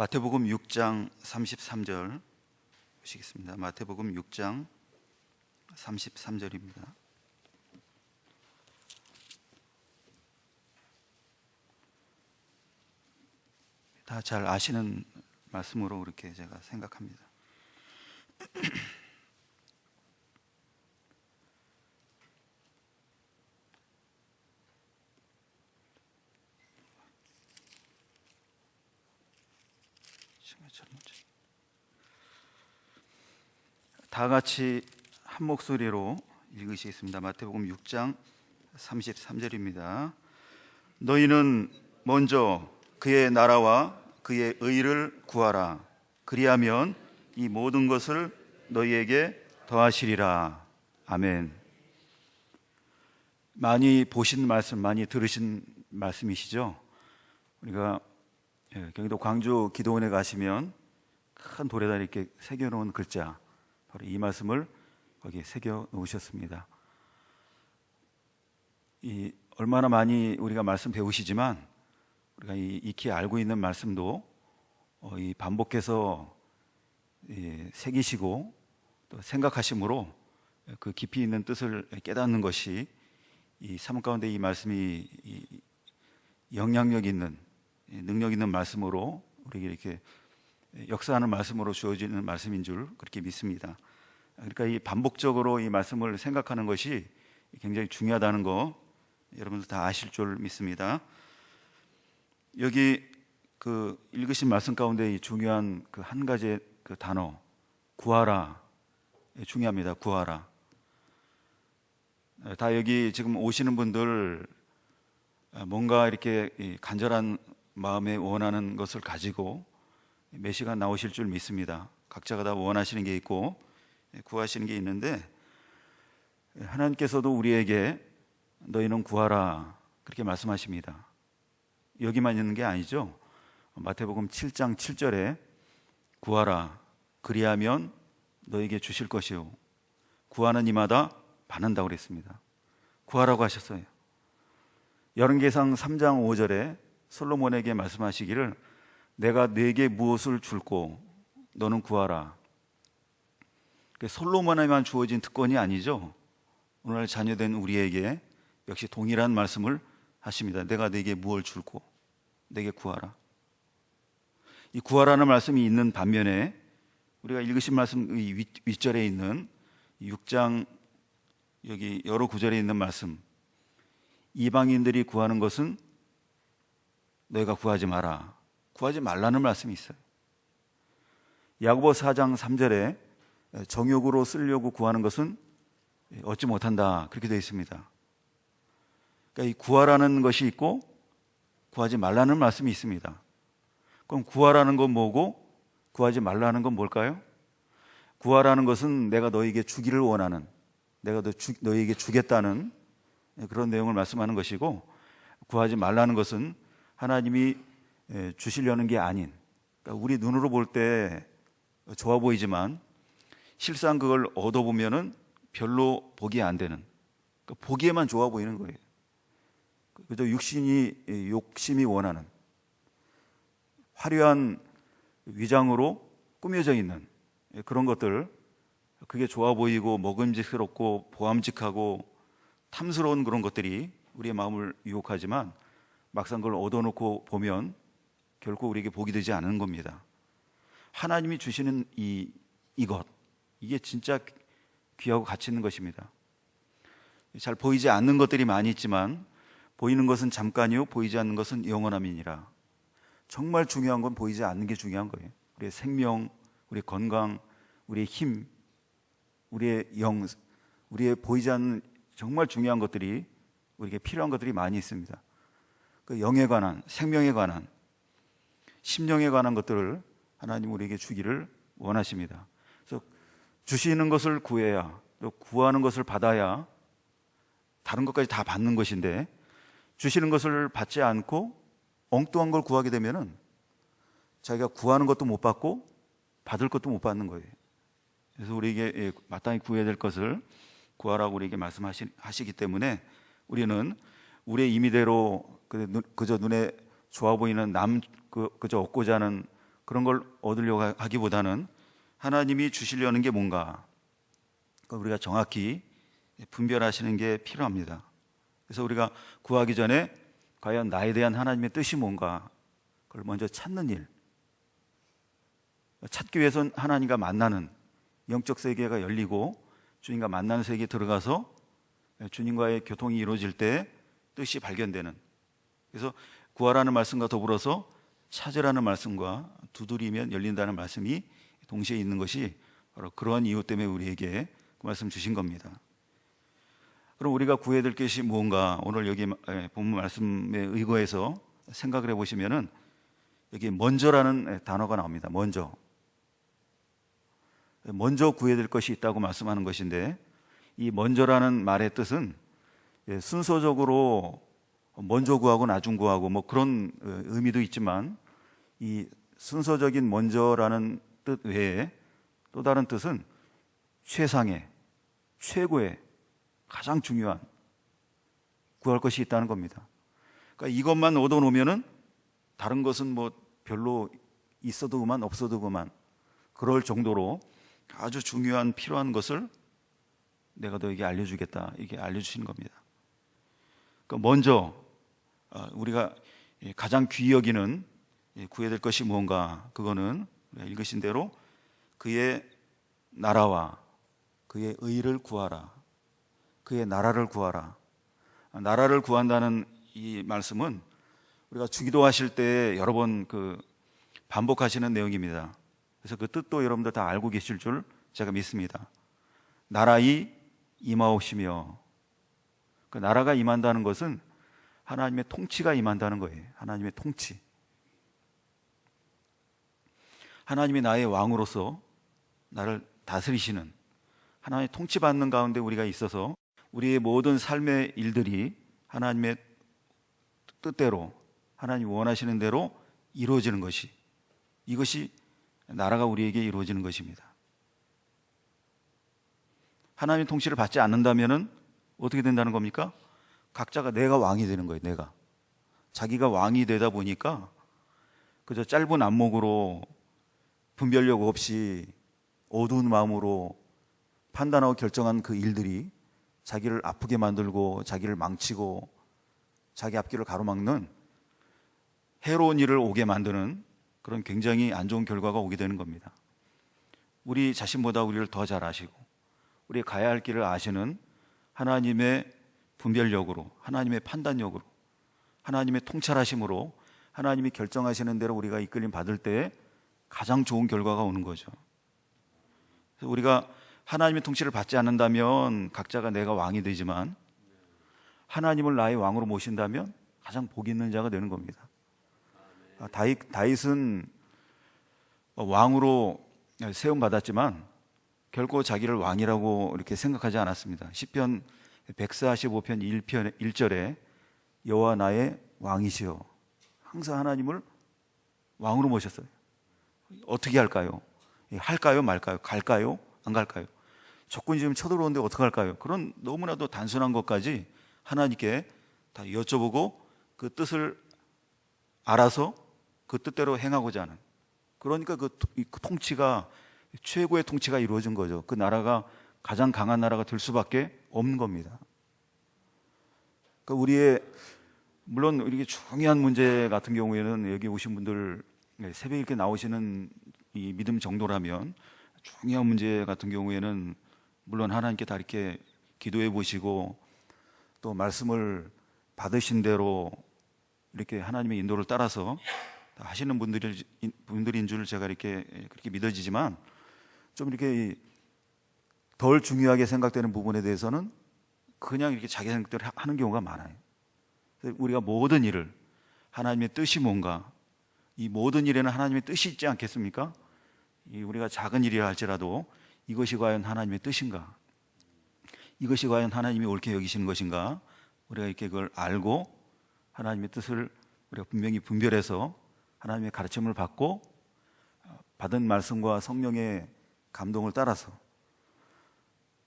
마태복음 6장 33절 보시겠습니다. 마태복음 6장 33절입니다. 다 잘 아시는 말씀으로 그렇게 제가 생각합니다. 다 같이 한 목소리로 읽으시겠습니다. 마태복음 6장 33절입니다. 너희는 먼저 그의 나라와 그의 의를 구하라. 그리하면 이 모든 것을 너희에게 더하시리라. 아멘. 많이 보신 말씀, 많이 들으신 말씀이시죠? 우리가 예, 경기도 광주 기도원에 가시면 큰 돌에다 이렇게 새겨놓은 글자, 바로 이 말씀을 거기에 새겨 놓으셨습니다. 이 얼마나 많이 우리가 말씀 배우시지만 우리가 이 익히 알고 있는 말씀도 어, 이 반복해서 이 새기시고 또 생각하심으로 그 깊이 있는 뜻을 깨닫는 것이 이 삶 가운데 이 말씀이 이 영향력 있는 이 능력 있는 말씀으로 우리에게 이렇게 역사하는 말씀으로 주어지는 말씀인 줄 그렇게 믿습니다. 그러니까 이 반복적으로 이 말씀을 생각하는 것이 굉장히 중요하다는 거 여러분들 다 아실 줄 믿습니다. 여기 그 읽으신 말씀 가운데 이 중요한 그 한 가지의 그 단어 구하라 예, 중요합니다. 구하라. 예, 다 여기 지금 오시는 분들 아, 뭔가 이렇게 이 간절한 마음에 원하는 것을 가지고 몇 시간 나오실 줄 믿습니다. 각자가 다 원하시는 게 있고 예, 구하시는 게 있는데 예, 하나님께서도 우리에게 너희는 구하라 그렇게 말씀하십니다. 여기만 있는 게 아니죠. 마태복음 7장 7절에 구하라 그리하면 너에게 주실 것이요 구하는 이마다 받는다고 그랬습니다. 구하라고 하셨어요. 열왕기상 3장 5절에 솔로몬에게 말씀하시기를 내가 네게 무엇을 줄고 너는 구하라. 그 솔로몬에만 주어진 특권이 아니죠. 오늘 자녀된 우리에게 역시 동일한 말씀을 하십니다. 내가 네게 무엇을 줄고 내게 구하라. 이 구하라는 말씀이 있는 반면에 우리가 읽으신 말씀 이 윗, 윗절에 있는 6장 여기 여러 구절에 있는 말씀 이방인들이 구하는 것은 너희가 구하지 마라. 구하지 말라는 말씀이 있어요. 야고보 4장 3절에 정욕으로 쓰려고 구하는 것은 얻지 못한다. 그렇게 되어 있습니다. 그러니까 이 구하라는 것이 있고 구하지 말라는 말씀이 있습니다. 그럼 구하라는 건 뭐고 구하지 말라는 건 뭘까요? 구하라는 것은 내가 너에게 주기를 원하는 내가 너 주, 너에게 주겠다는 그런 내용을 말씀하는 것이고 구하지 말라는 것은 하나님이 주시려는 게 아닌. 그러니까 우리 눈으로 볼 때 좋아 보이지만 실상 그걸 얻어보면은 별로 보기 안 되는. 그러니까 보기에만 좋아 보이는 거예요. 그저 육신이 욕심이 원하는 화려한 위장으로 꾸며져 있는 그런 것들. 그게 좋아 보이고 먹음직스럽고 보암직하고 탐스러운 그런 것들이 우리의 마음을 유혹하지만 막상 그걸 얻어놓고 보면 결코 우리에게 복이 되지 않은 겁니다. 하나님이 주시는 이 이것 이게 진짜 귀하고 가치 있는 것입니다. 잘 보이지 않는 것들이 많이 있지만 보이는 것은 잠깐이요 보이지 않는 것은 영원함이니라. 정말 중요한 건 보이지 않는 게 중요한 거예요. 우리의 생명, 우리의 건강, 우리의 힘, 우리의 영, 우리의 보이지 않는 정말 중요한 것들이 우리에게 필요한 것들이 많이 있습니다. 그 영에 관한, 생명에 관한, 심령에 관한 것들을 하나님 우리에게 주기를 원하십니다. 그래서 주시는 것을 구해야 또 구하는 것을 받아야 다른 것까지 다 받는 것인데 주시는 것을 받지 않고 엉뚱한 걸 구하게 되면은 자기가 구하는 것도 못 받고 받을 것도 못 받는 거예요. 그래서 우리에게 예, 마땅히 구해야 될 것을 구하라고 우리에게 말씀하시기 때문에 우리는 우리의 임의대로 그저 눈에 좋아 보이는 남 그, 그저 얻고자 하는 그런 걸 얻으려고 하기보다는 하나님이 주시려는 게 뭔가 우리가 정확히 분별하시는 게 필요합니다. 그래서 우리가 구하기 전에 과연 나에 대한 하나님의 뜻이 뭔가 그걸 먼저 찾는 일. 찾기 위해선 하나님과 만나는 영적 세계가 열리고 주님과 만나는 세계에 들어가서 주님과의 교통이 이루어질 때 뜻이 발견되는. 그래서 구하라는 말씀과 더불어서 찾으라는 말씀과 두드리면 열린다는 말씀이 동시에 있는 것이 바로 그러한 이유 때문에 우리에게 그 말씀 주신 겁니다. 그럼 우리가 구해야 될 것이 무언가 오늘 여기 예, 본문 말씀에 의거해서 생각을 해보시면은 여기 먼저라는 단어가 나옵니다. 먼저. 먼저 구해야 될 것이 있다고 말씀하는 것인데 이 먼저라는 말의 뜻은 예, 순서적으로 먼저 구하고 나중 구하고 뭐 그런 어, 의미도 있지만 이 순서적인 먼저라는 뜻 외에 또 다른 뜻은 최상의 최고의 가장 중요한 구할 것이 있다는 겁니다. 그러니까 이것만 얻어 놓으면은 다른 것은 뭐 별로 있어도 그만 없어도 그만 그럴 정도로 아주 중요한 필요한 것을 내가 너에게 알려주겠다 이게 알려주시는 겁니다. 그러니까 먼저 어, 우리가 가장 귀히 여기는 구해야 될 것이 무언가 그거는 읽으신 대로 그의 나라와 그의 의를 구하라 그의 나라를 구하라 나라를 구한다는 이 말씀은 우리가 주기도 하실 때 여러 번 그 반복하시는 내용입니다. 그래서 그 뜻도 여러분들 다 알고 계실 줄 제가 믿습니다. 나라이 임하옵시며 그 나라가 임한다는 것은 하나님의 통치가 임한다는 거예요. 하나님의 통치. 하나님이 나의 왕으로서 나를 다스리시는 하나님의 통치받는 가운데 우리가 있어서 우리의 모든 삶의 일들이 하나님의 뜻대로 하나님 원하시는 대로 이루어지는 것이 이것이 나라가 우리에게 이루어지는 것입니다. 하나님의 통치를 받지 않는다면은 어떻게 된다는 겁니까? 각자가 내가 왕이 되는 거예요, 내가. 자기가 왕이 되다 보니까 그저 짧은 안목으로 분별력 없이 어두운 마음으로 판단하고 결정한 그 일들이 자기를 아프게 만들고 자기를 망치고 자기 앞길을 가로막는 해로운 일을 오게 만드는 그런 굉장히 안 좋은 결과가 오게 되는 겁니다. 우리 자신보다 우리를 더 잘 아시고 우리 가야 할 길을 아시는 하나님의 분별력으로 하나님의 판단력으로 하나님의 통찰하심으로 하나님이 결정하시는 대로 우리가 이끌림 받을 때 가장 좋은 결과가 오는 거죠. 그래서 우리가 하나님의 통치를 받지 않는다면 각자가 내가 왕이 되지만 하나님을 나의 왕으로 모신다면 가장 복 있는 자가 되는 겁니다. 아, 다윗, 다윗은 왕으로 세움 받았지만 결코 자기를 왕이라고 이렇게 생각하지 않았습니다. 시편 145편 1편 1절에 여호와 나의 왕이시여 항상 하나님을 왕으로 모셨어요. 어떻게 할까요? 할까요? 말까요? 갈까요? 안 갈까요? 조건이 지금 쳐들어오는데 어떻게 할까요? 그런 너무나도 단순한 것까지 하나님께 다 여쭤보고 그 뜻을 알아서 그 뜻대로 행하고자 하는 그러니까 그 통치가 최고의 통치가 이루어진 거죠. 그 나라가 가장 강한 나라가 될 수밖에 없는 겁니다. 그러니까 우리의 물론 이렇게 중요한 문제 같은 경우에는 여기 오신 분들 네, 새벽에 이렇게 나오시는 이 믿음 정도라면 중요한 문제 같은 경우에는 물론 하나님께 다 이렇게 기도해 보시고 또 말씀을 받으신 대로 이렇게 하나님의 인도를 따라서 하시는 분들이 분들인 줄 제가 이렇게 그렇게 믿어지지만 좀 이렇게 덜 중요하게 생각되는 부분에 대해서는 그냥 이렇게 자기 생각대로 하는 경우가 많아요. 우리가 모든 일을 하나님의 뜻이 뭔가 이 모든 일에는 하나님의 뜻이 있지 않겠습니까? 이 우리가 작은 일이라 할지라도 이것이 과연 하나님의 뜻인가? 이것이 과연 하나님이 옳게 여기시는 것인가? 우리가 이렇게 그걸 알고 하나님의 뜻을 우리가 분명히 분별해서 하나님의 가르침을 받고 받은 말씀과 성령의 감동을 따라서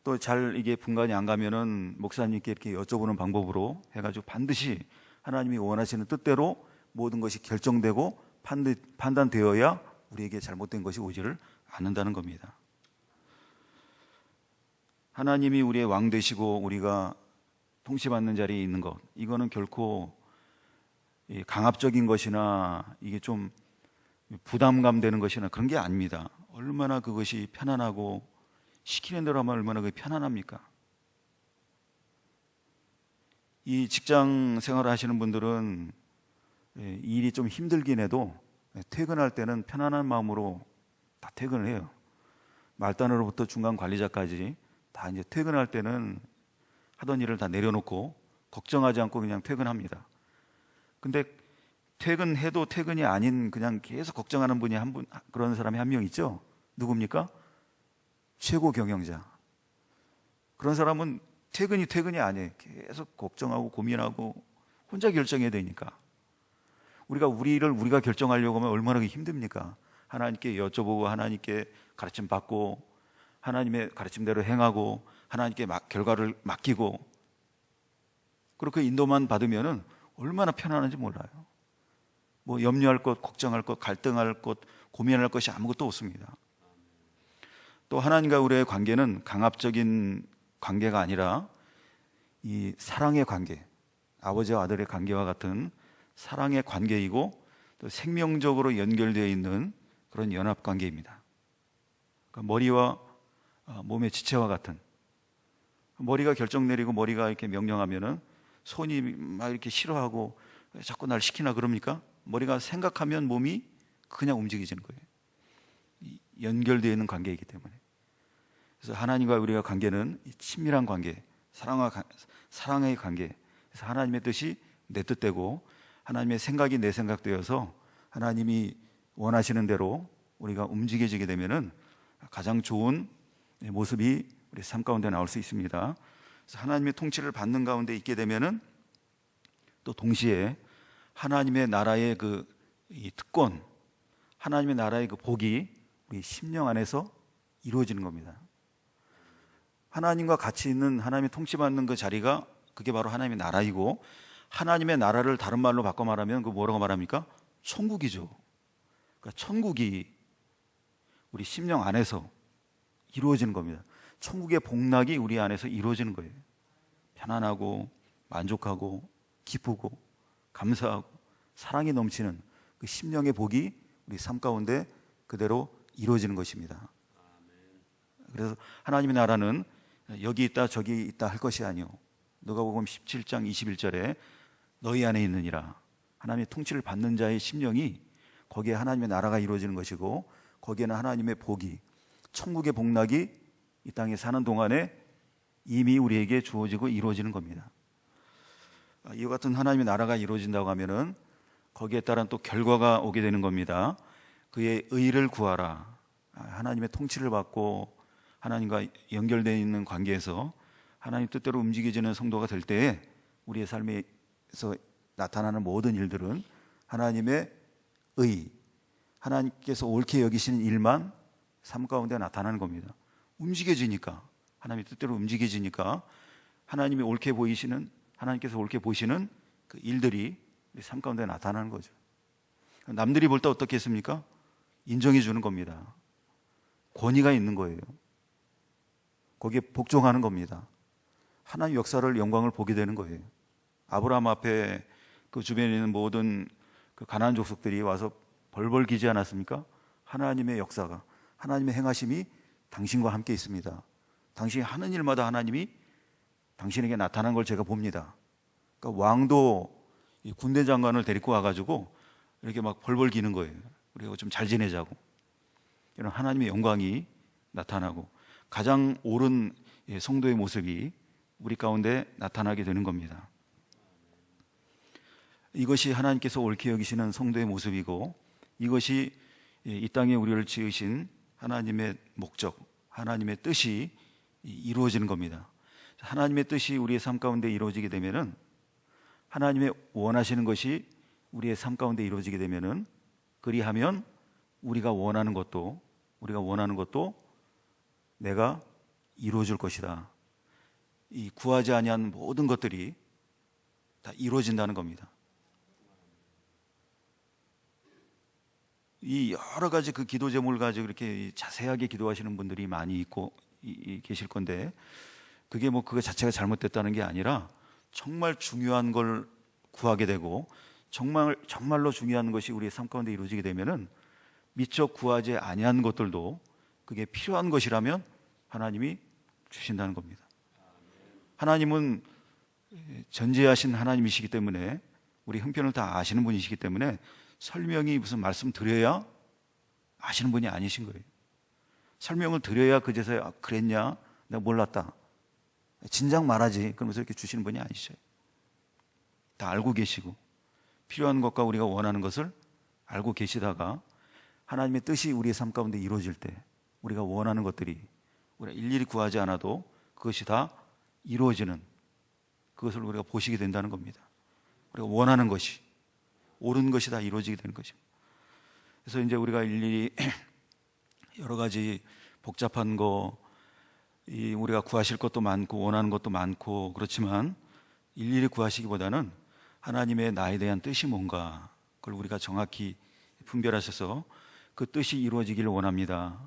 또 잘 이게 분간이 안 가면은 목사님께 이렇게 여쭤보는 방법으로 해가지고 반드시 하나님이 원하시는 뜻대로 모든 것이 결정되고 판단되어야 우리에게 잘못된 것이 오지를 않는다는 겁니다. 하나님이 우리의 왕 되시고 우리가 통치받는 자리에 있는 것 이거는 결코 이 강압적인 것이나 이게 좀 부담감 되는 것이나 그런 게 아닙니다. 얼마나 그것이 편안하고 시키는 대로 하면 얼마나 편안합니까? 이 직장 생활을 하시는 분들은 예, 일이 좀 힘들긴 해도 퇴근할 때는 편안한 마음으로 다 퇴근을 해요. 말단으로부터 중간 관리자까지 다 이제 퇴근할 때는 하던 일을 다 내려놓고 걱정하지 않고 그냥 퇴근합니다. 근데 퇴근해도 퇴근이 아닌 그냥 계속 걱정하는 분이 한 분, 그런 사람이 한 명 있죠? 누굽니까? 최고 경영자. 그런 사람은 퇴근이 퇴근이 아니에요. 계속 걱정하고 고민하고 혼자 결정해야 되니까. 우리가 우리 를 우리가 결정하려고 하면 얼마나 힘듭니까? 하나님께 여쭤보고 하나님께 가르침 받고 하나님의 가르침대로 행하고 하나님께 막- 결과를 맡기고 그렇게 인도만 받으면은 얼마나 편안한지 몰라요. 뭐 염려할 것, 걱정할 것, 갈등할 것, 고민할 것이 아무것도 없습니다. 또 하나님과 우리의 관계는 강압적인 관계가 아니라 이 사랑의 관계, 아버지와 아들의 관계와 같은 사랑의 관계이고 또 생명적으로 연결되어 있는 그런 연합 관계입니다. 그러니까 머리와 어, 몸의 지체와 같은 머리가 결정 내리고 머리가 이렇게 명령하면은 손이 막 이렇게 싫어하고 왜 자꾸 날 시키나 그럽니까? 머리가 생각하면 몸이 그냥 움직이지는 거예요. 이 연결되어 있는 관계이기 때문에. 그래서 하나님과 우리가 관계는 이 친밀한 관계, 사랑과 가- 사랑의 관계. 그래서 하나님의 뜻이 내 뜻되고 하나님의 생각이 내 생각되어서 하나님이 원하시는 대로 우리가 움직여지게 되면은 가장 좋은 모습이 우리 삶 가운데 나올 수 있습니다. 그래서 하나님의 통치를 받는 가운데 있게 되면은 또 동시에 하나님의 나라의 그이 특권, 하나님의 나라의 그 복이 우리 심령 안에서 이루어지는 겁니다. 하나님과 같이 있는 하나님의 통치받는 그 자리가 그게 바로 하나님의 나라이고 하나님의 나라를 다른 말로 바꿔 말하면 그 뭐라고 말합니까? 천국이죠. 그러니까 천국이 우리 심령 안에서 이루어지는 겁니다. 천국의 복락이 우리 안에서 이루어지는 거예요. 편안하고 만족하고 기쁘고 감사하고 사랑이 넘치는 그 심령의 복이 우리 삶 가운데 그대로 이루어지는 것입니다. 그래서 하나님의 나라는 여기 있다 저기 있다 할 것이 아니요. 누가복음 17장 21절에 너희 안에 있느니라. 하나님의 통치를 받는 자의 심령이 거기에 하나님의 나라가 이루어지는 것이고 거기에는 하나님의 복이 천국의 복락이 이 땅에 사는 동안에 이미 우리에게 주어지고 이루어지는 겁니다. 아, 이와 같은 하나님의 나라가 이루어진다고 하면은 거기에 따른 또 결과가 오게 되는 겁니다. 그의 의를 구하라. 아, 하나님의 통치를 받고 하나님과 연결되어 있는 관계에서 하나님 뜻대로 움직여지는 성도가 될 때에 우리의 삶에서 나타나는 모든 일들은 하나님의 의, 하나님께서 옳게 여기시는 일만 삶 가운데 나타나는 겁니다. 움직여지니까 하나님의 뜻대로 움직여지니까 하나님이 옳게 보이시는 하나님께서 옳게 보시는 그 일들이 삶 가운데 나타나는 거죠. 남들이 볼 때 어떻겠습니까? 인정해 주는 겁니다. 권위가 있는 거예요. 거기에 복종하는 겁니다. 하나님 역사를 영광을 보게 되는 거예요. 아브라함 앞에 그 주변에 있는 모든 그 가나안 족속들이 와서 벌벌 기지 않았습니까? 하나님의 역사가 하나님의 행하심이 당신과 함께 있습니다. 당신이 하는 일마다 하나님이 당신에게 나타난 걸 제가 봅니다. 그러니까 왕도 이 군대 장관을 데리고 와가지고 이렇게 막 벌벌 기는 거예요. 우리가 좀잘 지내자고. 이런 하나님의 영광이 나타나고 가장 옳은 예, 성도의 모습이 우리 가운데 나타나게 되는 겁니다. 이것이 하나님께서 옳게 여기시는 성도의 모습이고 이것이 예, 이 땅에 우리를 지으신 하나님의 목적, 하나님의 뜻이 이루어지는 겁니다. 하나님의 뜻이 우리의 삶 가운데 이루어지게 되면은 하나님의 원하시는 것이 우리의 삶 가운데 이루어지게 되면은 그리하면 우리가 원하는 것도 우리가 원하는 것도 내가 이루어질 것이다. 이 구하지 아니한 모든 것들이 다 이루어진다는 겁니다. 이 여러 가지 그 기도 제목을 가지고 이렇게 자세하게 기도하시는 분들이 많이 있고 계실 건데 그게 뭐 그거 자체가 잘못됐다는 게 아니라 정말 중요한 걸 구하게 되고 정말 정말로 중요한 것이 우리의 삶 가운데 이루어지게 되면은 미처 구하지 아니한 것들도 그게 필요한 것이라면 하나님이 주신다는 겁니다. 하나님은 전제하신 하나님이시기 때문에 우리 형편을 다 아시는 분이시기 때문에 설명이 무슨 말씀 드려야 아시는 분이 아니신 거예요. 설명을 드려야 그제서야 아, 그랬냐? 내가 몰랐다. 진작 말하지. 그러면서 이렇게 주시는 분이 아니셔요. 다 알고 계시고 필요한 것과 우리가 원하는 것을 알고 계시다가 하나님의 뜻이 우리의 삶 가운데 이루어질 때 우리가 원하는 것들이 우리가 일일이 구하지 않아도 그것이 다 이루어지는 그것을 우리가 보시게 된다는 겁니다. 우리가 원하는 것이 옳은 것이 다 이루어지게 되는 것입니다. 그래서 이제 우리가 일일이 여러 가지 복잡한 거, 이 우리가 구하실 것도 많고 원하는 것도 많고 그렇지만 일일이 구하시기보다는 하나님의 나에 대한 뜻이 뭔가 그걸 우리가 정확히 분별하셔서 그 뜻이 이루어지기를 원합니다.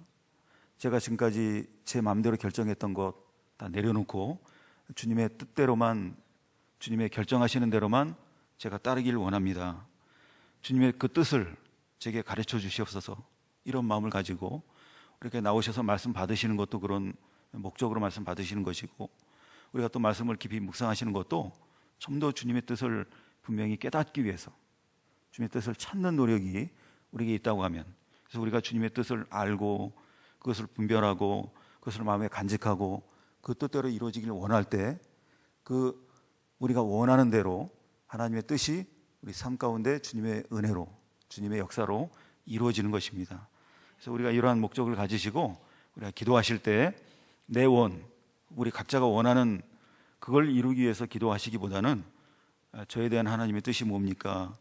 제가 지금까지 제 마음대로 결정했던 것 다 내려놓고 주님의 뜻대로만 주님의 결정하시는 대로만 제가 따르기를 원합니다. 주님의 그 뜻을 제게 가르쳐 주시옵소서 이런 마음을 가지고 이렇게 나오셔서 말씀 받으시는 것도 그런 목적으로 말씀 받으시는 것이고 우리가 또 말씀을 깊이 묵상하시는 것도 좀 더 주님의 뜻을 분명히 깨닫기 위해서 주님의 뜻을 찾는 노력이 우리에게 있다고 하면 그래서 우리가 주님의 뜻을 알고 그것을 분별하고 그것을 마음에 간직하고 그 뜻대로 이루어지기를 원할 때 그 우리가 원하는 대로 하나님의 뜻이 우리 삶 가운데 주님의 은혜로 주님의 역사로 이루어지는 것입니다. 그래서 우리가 이러한 목적을 가지시고 우리가 기도하실 때 내 원, 우리 각자가 원하는 그걸 이루기 위해서 기도하시기보다는 아, 저에 대한 하나님의 뜻이 뭡니까?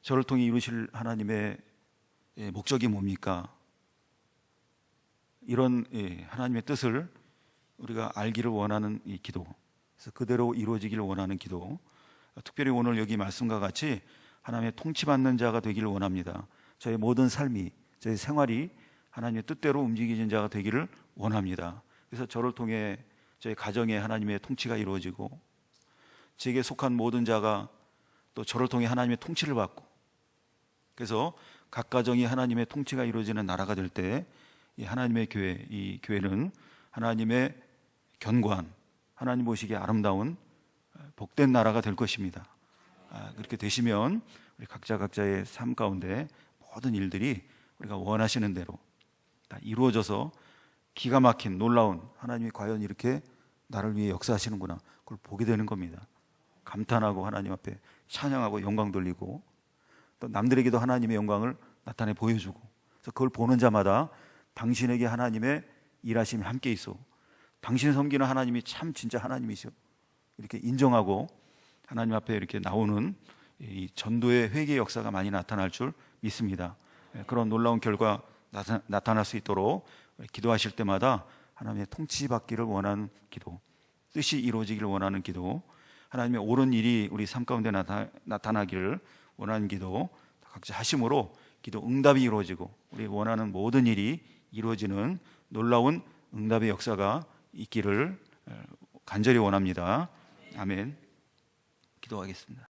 저를 통해 이루실 하나님의 예, 목적이 뭡니까? 이런 예, 하나님의 뜻을 우리가 알기를 원하는 이 기도, 그래서 그대로 이루어지기를 원하는 기도. 특별히 오늘 여기 말씀과 같이 하나님의 통치받는 자가 되기를 원합니다. 저의 모든 삶이, 저의 생활이 하나님의 뜻대로 움직이는 자가 되기를 원합니다. 그래서 저를 통해 저희 가정에 하나님의 통치가 이루어지고 제게 속한 모든 자가 또 저를 통해 하나님의 통치를 받고 그래서 각 가정이 하나님의 통치가 이루어지는 나라가 될 때 이 하나님의 교회, 이 교회는 하나님의 견고한 하나님 보시기에 아름다운 복된 나라가 될 것입니다. 아, 그렇게 되시면 우리 각자 각자의 삶 가운데 모든 일들이 우리가 원하시는 대로 다 이루어져서 기가 막힌 놀라운 하나님이 과연 이렇게 나를 위해 역사하시는구나 그걸 보게 되는 겁니다. 감탄하고 하나님 앞에 찬양하고 영광 돌리고 또 남들에게도 하나님의 영광을 나타내 보여주고 그래서 그걸 보는 자마다 당신에게 하나님의 일하심이 함께 있어 당신 섬기는 하나님이 참 진짜 하나님이시오 이렇게 인정하고 하나님 앞에 이렇게 나오는 이 전도의 회개 역사가 많이 나타날 줄 믿습니다. 예, 그런 놀라운 결과 나타, 나타 날 수 있도록 기도하실 때마다 하나님의 통치받기를 원하는 기도, 뜻이 이루어지기를 원하는 기도, 하나님의 옳은 일이 우리 삶 가운데 나타, 나타 나기를 원하는 기도, 각자 하심으로 기도 응답이 이루어지고 우리 원하는 모든 일이 이루어지는 놀라운 응답의 역사가 있기를 간절히 원합니다. 아멘. 기도하겠습니다.